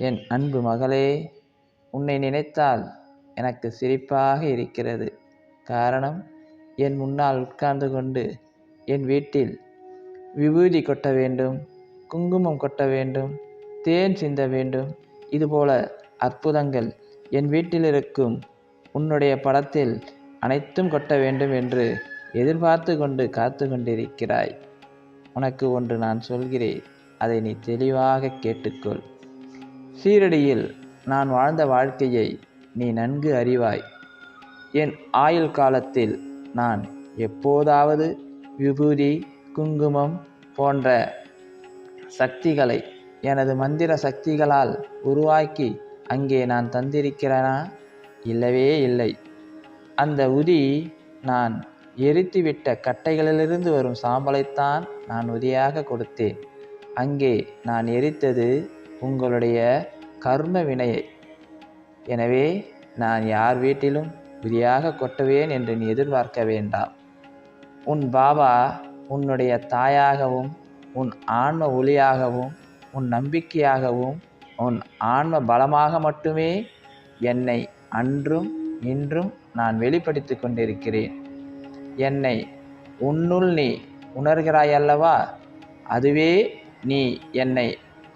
என் அன்பு மகளே உன்னை நினைத்தால் எனக்கு சிரிப்பாக இருக்கிறது. காரணம் என் முன்னால் உட்கார்ந்து கொண்டு என் வீட்டில் விபூதி கொட்ட வேண்டும் குங்குமம் கொட்ட வேண்டும் தேன் சிந்த வேண்டும். இதுபோல அற்புதங்கள் என் வீட்டில் இருக்கும். உன்னுடைய படத்தில் அனைத்தும் கொட்ட வேண்டும் என்று எதிர்பார்த்து கொண்டு காத்து கொண்டிருக்கிறாய். உனக்கு ஒன்று நான் சொல்கிறேன். அதை நீ தெளிவாக கேட்டுக்கொள். சீரடியில் நான் வாழ்ந்த வாழ்க்கையை நீ நன்கு அறிவாய். என் ஆயுள் காலத்தில் நான் எப்போதாவது விபூதி குங்குமம் போன்ற சக்திகளை எனது மந்திர சக்திகளால் உருவாக்கி அங்கே நான் தந்திருக்கிறேனா? இல்லவே இல்லை. அந்த உதி நான் எரித்துவிட்ட கட்டைகளிலிருந்து வரும் சாம்பலைத்தான் நான் உதியாக கொடுத்தேன். அங்கே நான் எரித்தது உங்களுடைய கர்ம வினையை எனவே நான் யார் வீட்டிலும் விதியாக கொட்டுவேன் என்று நீ எதிர்பார்க்க வேண்டாம். உன் பாபா உன்னுடைய தாயாகவும் உன் ஆன்ம ஒளியாகவும் உன் நம்பிக்கையாகவும் உன் ஆன்ம பலமாக மட்டுமே என்னை அன்றும் இன்றும் நான் வெளிப்படுத்தி கொண்டிருக்கிறேன். என்னை உன்னுள் நீ உணர்கிறாய் அல்லவா அதுவே நீ என்னை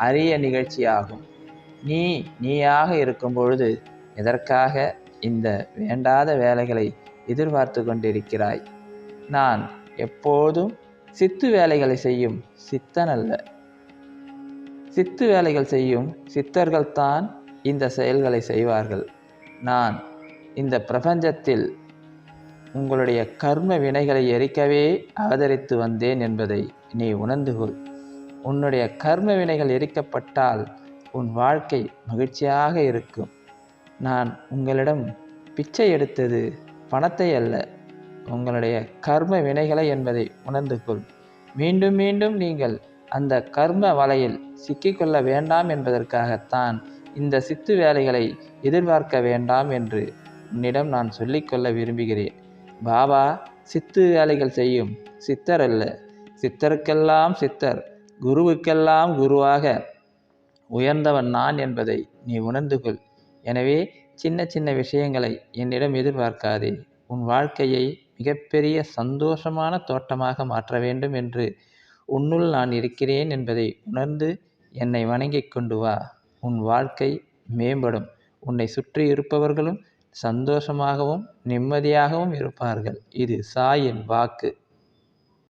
அறிய நிகழ்ச்சியாகும். நீ நீயாக இருக்கும் பொழுது எதற்காக இந்த வேண்டாத வேலைகளை எதிர்பார்த்து கொண்டிருக்கிறாய்? நான் எப்போதும் சித்து வேலைகளை செய்யும் சித்தன் அல்ல சித்து வேலைகள் செய்யும் சித்தர்கள்தான் இந்த செயல்களை செய்வார்கள். நான் இந்த பிரபஞ்சத்தில் உங்களுடைய கர்ம வினைகளை எரிக்கவே அவதரித்து வந்தேன் என்பதை நீ உணர்ந்து கொள். உன்னுடைய கர்ம வினைகள் எரிக்கப்பட்டால் உன் வாழ்க்கை மகிழ்ச்சியாக இருக்கும். நான் உங்களிடம் பிச்சை எடுத்தது பணத்தை அல்ல உங்களுடைய கர்ம வினைகளை என்பதை உணர்ந்து கொள். மீண்டும் மீண்டும் நீங்கள் அந்த கர்ம வலையில் சிக்கிக்கொள்ள வேண்டாம் என்பதற்காகத்தான் இந்த சித்து வேலைகளை எதிர்பார்க்க வேண்டாம் என்று உன்னிடம் நான் சொல்லிக்கொள்ள விரும்புகிறேன். பாபா சித்து வேலைகள் செய்யும் சித்தர் அல்ல. சித்தருக்கெல்லாம் சித்தர் குருவுக்கெல்லாம் குருவாக உயர்ந்தவன் நான் என்பதை நீ உணர்ந்து கொள். எனவே சின்ன சின்ன விஷயங்களை என்னிடம் எதிர்பார்க்காதே. உன் வாழ்க்கையை மிகப்பெரிய சந்தோஷமான தோட்டமாக மாற்ற வேண்டும் என்று உன்னுள் நான் இருக்கிறேன் என்பதை உணர்ந்து என்னை வணங்கிக் கொண்டு வா. உன் வாழ்க்கை மேம்படும். உன்னை சுற்றி இருப்பவர்களும் சந்தோஷமாகவும் நிம்மதியாகவும் இருப்பார்கள். இது சாயின் வாக்கு.